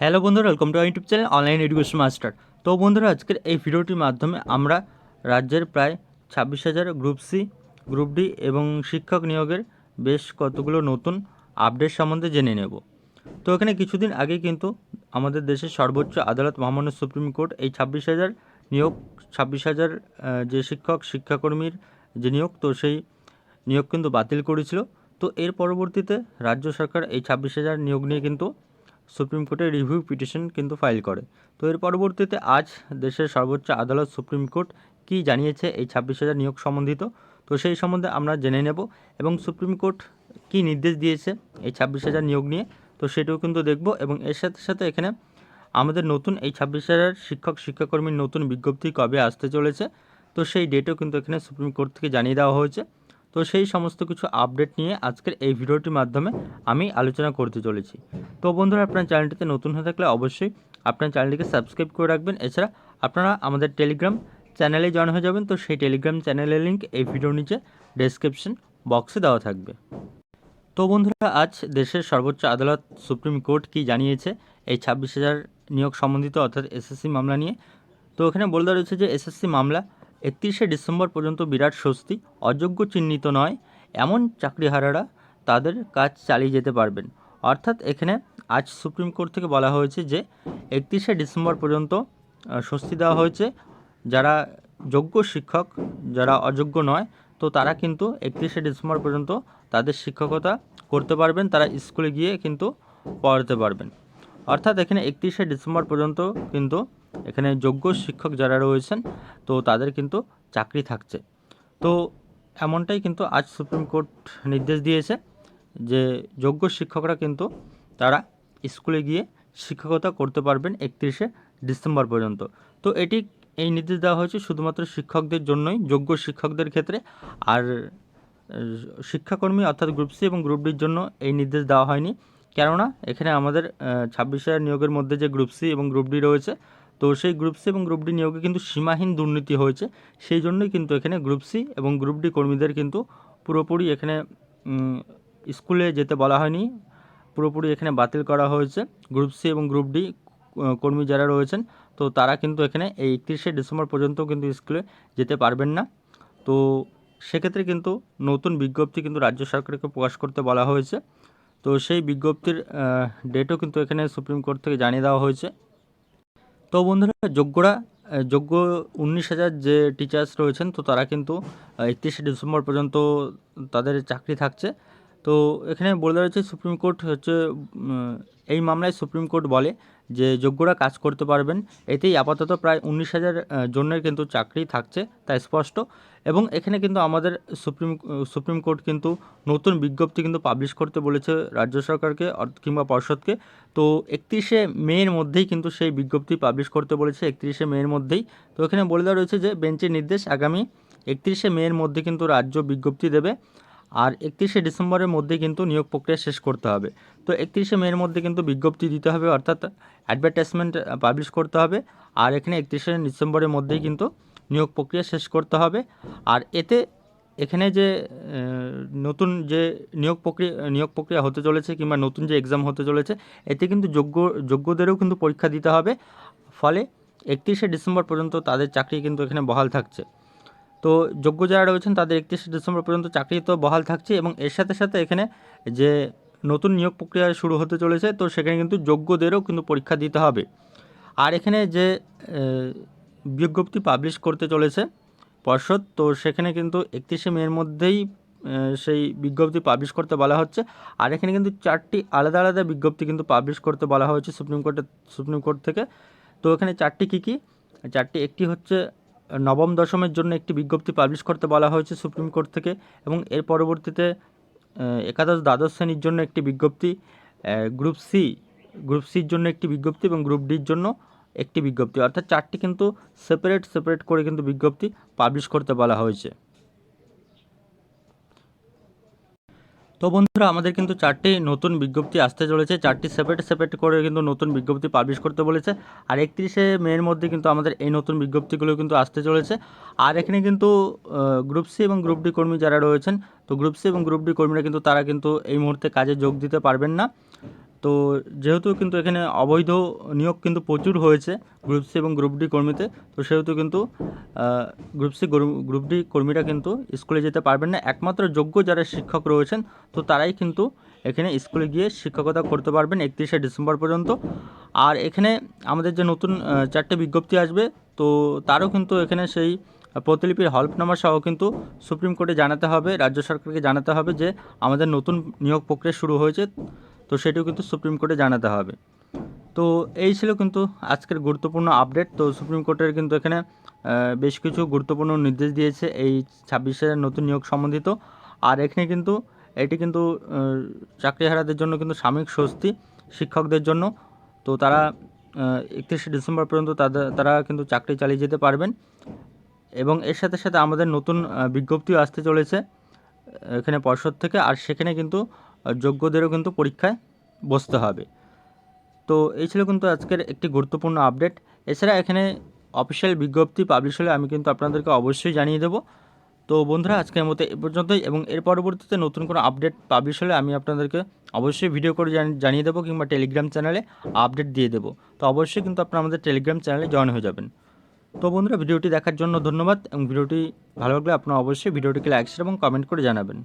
Hello বন্ধুরা welcome to YouTube channel online education master তো বন্ধুরা, আজকের এই ভিডিওটির মাধ্যমে আমরা রাজ্যের প্রায় ছাব্বিশ হাজার গ্রুপ সি গ্রুপ ডি এবং শিক্ষক নিয়োগের বেশ কতগুলো নতুন আপডেট সম্বন্ধে জেনে নেব। তো এখানে কিছুদিন আগে কিন্তু আমাদের দেশের সর্বোচ্চ আদালত মহামান্য সুপ্রিম কোর্ট এই ছাব্বিশ হাজার নিয়োগ, ছাব্বিশ হাজার যে শিক্ষক, শিক্ষাকর্মীর যে নিয়োগ, তো সেই নিয়োগ কিন্তু বাতিল করেছিল। তো এর পরবর্তীতে রাজ্য সরকার এই ছাব্বিশ হাজার নিয়োগ নিয়ে কিন্তু সুপ্রিম কোর্টে রিভিউ পিটিশন কিন্তু ফাইল করে। তো এর পরবর্তীতে আজ দেশের সর্বোচ্চ আদালত সুপ্রিম কোর্ট কী জানিয়েছে এই ছাব্বিশ হাজার নিয়োগ সম্বন্ধিত? তো সেই সম্বন্ধে আমরা জেনে নেব এবং সুপ্রিম কোর্ট কী নির্দেশ দিয়েছে এই ছাব্বিশ হাজার নিয়োগ নিয়ে। তো সেটাও কিন্তু দেখব এবং এর সাথে সাথে এখানে আমাদের নতুন এই ছাব্বিশ হাজার শিক্ষক শিক্ষাকর্মীর নতুন বিজ্ঞপ্তি কবে আসতে চলেছে? তো সেই ডেটও কিন্তু এখানে সুপ্রিম কোর্ট থেকে জানিয়ে দেওয়া হয়েছে। তো সেই সমস্ত কিছু আপডেট নিয়ে আজকের এই ভিডিওটির মাধ্যমে আমি আলোচনা করতে চলেছি। তো বন্ধুরা, আপনার চ্যানেলটিতে নতুন হয়ে থাকলে অবশ্যই আপনার চ্যানেলটিকে সাবস্ক্রাইব করে রাখবেন। এছাড়া আপনারা আমাদের টেলিগ্রাম চ্যানেলে জয়েন হয়ে যাবেন। তো সেই টেলিগ্রাম চ্যানেলের লিঙ্ক এই ভিডিওর নিচে ডেসক্রিপশন বক্সে দেওয়া থাকবে। তো বন্ধুরা, আজ দেশের সর্বোচ্চ আদালত সুপ্রিম কোর্ট কি জানিয়েছে? এই ছাব্বিশ হাজার নিয়োগ সম্বন্ধিত অর্থাৎ এসএসসি মামলা নিয়ে। তো এখানে বলে দেওয়া রয়েছে যে এসএসসি মামলা একত্রিশে ডিসেম্বর পর্যন্ত বিরাট স্বস্তি, অযোগ্য চিহ্নিত নয়, এমন চাকরিহারারা তাদের কাজ চালিয়ে যেতে পারবেন। অর্থাৎ এখানে আজ সুপ্রিম কোর্ট থেকে বলা হয়েছে যে, একত্রিশে ডিসেম্বর পর্যন্ত স্বস্তি দেওয়া হয়েছে। যারা যোগ্য শিক্ষক, যারা অযোগ্য নয়, তো তারা কিন্তু একত্রিশে ডিসেম্বর পর্যন্ত তাদের শিক্ষকতা করতে পারবেন, তারা স্কুলে গিয়ে কিন্তু পড়াতে পারবেন। অর্থাৎ এখানে একত্রিশে ডিসেম্বর পর্যন্ত কিন্তু এখানে যোগ্য শিক্ষক যারা রয়েছেন, তো তাদের কিন্তু চাকরি থাকছে। তো এমনটাই কিন্তু আজ সুপ্রিম কোর্ট নির্দেশ দিয়েছে যে যোগ্য শিক্ষকরা কিন্তু তারা স্কুলে গিয়ে শিক্ষকতা করতে পারবেন একত্রিশে ডিসেম্বর পর্যন্ত। তো এটি এই নির্দেশ দেওয়া হয়েছে শুধুমাত্র শিক্ষকদের জন্যই, যোগ্য শিক্ষকদের ক্ষেত্রে। আর শিক্ষাকর্মী অর্থাৎ গ্রুপ সি এবং গ্রুপ ডির জন্য এই নির্দেশ দেওয়া হয়নি। কেননা এখানে আমাদের ছাব্বিশ হাজার নিয়োগের মধ্যে যে গ্রুপ সি এবং গ্রুপ ডি রয়েছে তো সেই গ্রুপ সি এবং গ্রুপ ডি নিয়োগে কিন্তু সীমাহীন দুর্নীতি হয়েছে। সেই জন্যই কিন্তু এখানে গ্রুপ সি এবং গ্রুপ ডি কর্মীদের কিন্তু পুরোপুরি এখানে স্কুলে যেতে বলা হয়নি। পুরোপুরি এখানে বাতিল করা হয়েছে। গ্রুপ সি এবং গ্রুপ ডি কর্মী যারা রয়েছেন, তো তারা কিন্তু এখানে এই একত্রিশে ডিসেম্বর পর্যন্ত কিন্তু স্কুলে যেতে পারবেন না। তো সেক্ষেত্রে কিন্তু নতুন বিজ্ঞপ্তি কিন্তু রাজ্য সরকারকে প্রকাশ করতে বলা হয়েছে। তো সেই বিজ্ঞপ্তির ডেটও কিন্তু এখানে সুপ্রিম কোর্ট থেকে জানিয়ে দেওয়া হয়েছে। তো বন্ধুরা, যোগ্যরা যোগ্য উনিশ হাজার যে টিচার্স রয়েছেন, তো তারা কিন্তু একত্রিশে ডিসেম্বর পর্যন্ত তাদের চাকরি থাকছে। তো এখানে বলে দেওয়া হয়েছে, সুপ্রিম কোর্ট হচ্ছে এই মামলায় সুপ্রিম কোর্ট বলে যে যোগ্যরা কাজ করতে পারবেন, এতেই আপাতত প্রায় উনিশ হাজার জনের কিন্তু চাকরি থাকছে, তা স্পষ্ট। এবং এখানে কিন্তু আমাদের সুপ্রিম সুপ্রিম কোর্ট কিন্তু নতুন বিজ্ঞপ্তি কিন্তু পাবলিশ করতে বলেছে রাজ্য সরকারকে কিংবা পর্ষদকে। তো একত্রিশে মের মধ্যেই কিন্তু সেই বিজ্ঞপ্তি পাবলিশ করতে বলেছে, একত্রিশে মের মধ্যেই। তো এখানে বলে দেওয়া রয়েছে যে, বেঞ্চের নির্দেশ আগামী একত্রিশে মের মধ্যে কিন্তু রাজ্য বিজ্ঞপ্তি দেবে। আর একত্রিশে ডিসেম্বরের মধ্যে কিন্তু নিয়োগ প্রক্রিয়া শেষ করতে হবে। তো একত্রিশে মের মধ্যে কিন্তু বিজ্ঞপ্তি দিতে হবে, অর্থাৎ অ্যাডভার্টাইজমেন্ট পাবলিশ করতে হবে। আর এখানে একত্রিশে ডিসেম্বরের মধ্যেই কিন্তু নিয়োগ প্রক্রিয়া শেষ করতে হবে। আর এতে এখানে যে নতুন যে নিয়োগ প্রক্রিয়া নিয়োগ প্রক্রিয়া হতে চলেছে কিংবা নতুন যে এক্সাম হতে চলেছে, এতে কিন্তু যোগ্য, যোগ্যদেরও কিন্তু পরীক্ষা দিতে হবে। ফলে একত্রিশে ডিসেম্বর পর্যন্ত তাদের চাকরি কিন্তু এখানে বহাল থাকছে। তো যোগ্য যারা রয়েছেন তাদের একত্রিশে ডিসেম্বর পর্যন্ত চাকরি তো বহাল থাকছে এবং এর সাথে সাথে এখানে যে নতুন নিয়োগ প্রক্রিয়া শুরু হতে চলেছে, তো সেখানে কিন্তু যোগ্যদেরও কিন্তু পরীক্ষা দিতে হবে। আর এখানে যে বিজ্ঞপ্তি পাবলিশ করতে চলেছে পর্ষদ, তো সেখানে কিন্তু একত্রিশে মের মধ্যেই সেই বিজ্ঞপ্তি পাবলিশ করতে বলা হচ্ছে। আর এখানে কিন্তু চারটি আলাদা আলাদা বিজ্ঞপ্তি কিন্তু পাবলিশ করতে বলা হয়েছে সুপ্রিম কোর্টের সুপ্রিম কোর্ট থেকে। তো এখানে চারটি কী কী? চারটি, একটি হচ্ছে নবম দশমের জন্য একটি বিজ্ঞপ্তি পাবলিশ করতে বলা হয়েছে সুপ্রিম কোর্ট থেকে এবং এর পরবর্তীতে একাদশ দ্বাদশ শ্রেণির জন্য একটি বিজ্ঞপ্তি গ্রুপ সি গ্রুপ সির জন্য একটি বিজ্ঞপ্তি এবং গ্রুপ ডির জন্য একটি বিজ্ঞপ্তি। অর্থাৎ চারটি কিন্তু সেপারেট সেপারেট করে কিন্তু বিজ্ঞপ্তি পাবলিশ করতে বলা হয়েছে। তো বন্ধুরা, আমাদের কিন্তু চারটি নতুন বিজ্ঞপ্তি আসতে চলেছে। চারটি সেপারেট সেপারেট করে কিন্তু নতুন বিজ্ঞপ্তি পাবলিশ করতে বলেছে। আর একত্রিশে মের মধ্যে কিন্তু আমাদের এই নতুন বিজ্ঞপ্তিগুলো কিন্তু আসতে চলেছে। আর এখানে কিন্তু গ্রুপ সি এবং গ্রুপ ডি কর্মী যারা রয়েছেন, তো গ্রুপ সি এবং গ্রুপ ডি কর্মীরা কিন্তু তারা কিন্তু এই মুহূর্তে কাজে যোগ দিতে পারবেন না। তো যেহেতু কিন্তু এখানে অবৈধ নিয়োগ কিন্তু প্রচুর হয়েছে গ্রুপ সি এবং গ্রুপ ডি কর্মীতে, তো সেহেতু কিন্তু গ্রুপ সি গ্রুপ ডি কর্মীরা কিন্তু স্কুলে যেতে পারবেন না। একমাত্র যোগ্য যারা শিক্ষক রয়েছেন, তো তারাই কিন্তু এখানে স্কুলে গিয়ে শিক্ষকতা করতে পারবেন একত্রিশে ডিসেম্বর পর্যন্ত। আর এখানে আমাদের যে নতুন চারটে বিজ্ঞপ্তি আসবে, তো তারও কিন্তু এখানে সেই প্রতিলিপির হলফনামা সহ কিন্তু সুপ্রিম কোর্টে জানাতে হবে, রাজ্য সরকারকে জানাতে হবে যে আমাদের নতুন নিয়োগ প্রক্রিয়া শুরু হয়েছে। তো সেটিও কিন্তু সুপ্রিম কোর্টে জানাতে হবে। তো এই ছিল কিন্তু আজকের গুরুত্বপূর্ণ আপডেট তো সুপ্রিম কোর্টের কিন্তু এখানে বেশ কিছু গুরুত্বপূর্ণ নির্দেশ দিয়েছে এই ছাব্বিশের নতুন নিয়োগ সম্বন্ধিত। আর এখানে কিন্তু, এটি কিন্তু চাকরিহারাদের জন্য কিন্তু সাময়িক স্বস্তি শিক্ষকদের জন্য। তো তারা একত্রিশে ডিসেম্বর পর্যন্ত তাদের, তারা কিন্তু চাকরি চালিয়ে যেতে পারবেন। এবং এর সাথে সাথে আমাদের নতুন বিজ্ঞপ্তিও আসতে চলেছে, এখানে পর্ষদ থেকে। আর সেখানে কিন্তু যোগ্যদেরও কিন্তু পরীক্ষায় বসতে হবে। তো এই ছিল কিন্তু আজকের একটি গুরুত্বপূর্ণ আপডেট এছাড়া এখানে অফিসিয়াল বিজ্ঞপ্তি পাবলিশ হলে আমি কিন্তু আপনাদেরকে অবশ্যই জানিয়ে দেবো। তো বন্ধুরা, আজকের মতো এ পর্যন্তই এবং এর পরবর্তীতে নতুন কোনো আপডেট পাবলিশ হলে আমি আপনাদেরকে অবশ্যই ভিডিও করে জানিয়ে দেবো কিংবা টেলিগ্রাম চ্যানেলে আপডেট দিয়ে দেবো। তো অবশ্যই কিন্তু আপনারা আমাদের টেলিগ্রাম চ্যানেলে জয়েন হয়ে যাবেন। তো বন্ধুরা, ভিডিওটি দেখার জন্য ধন্যবাদ এবং ভিডিওটি ভালো লাগলে আপনারা অবশ্যই ভিডিওটিকে লাইক এবং কমেন্ট করে জানাবেন।